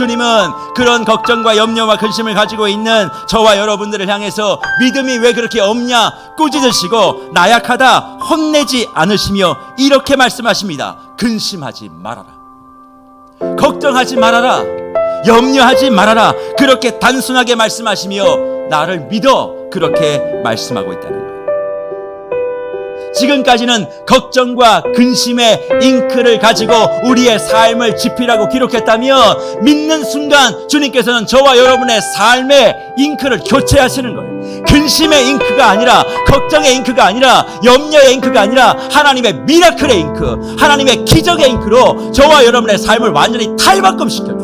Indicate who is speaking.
Speaker 1: 주님은 그런 걱정과 염려와 근심을 가지고 있는 저와 여러분들을 향해서 믿음이 왜 그렇게 없냐 꾸짖으시고 나약하다 혼내지 않으시며 이렇게 말씀하십니다. 근심하지 말아라. 걱정하지 말아라. 염려하지 말아라. 그렇게 단순하게 말씀하시며 나를 믿어 그렇게 말씀하고 있다는 거예요. 지금까지는 걱정과 근심의 잉크를 가지고 우리의 삶을 지필하고 기록했다면 믿는 순간 주님께서는 저와 여러분의 삶의 잉크를 교체하시는 거예요. 근심의 잉크가 아니라 걱정의 잉크가 아니라 염려의 잉크가 아니라 하나님의 미라클의 잉크, 하나님의 기적의 잉크로 저와 여러분의 삶을 완전히 탈바꿈시켜요.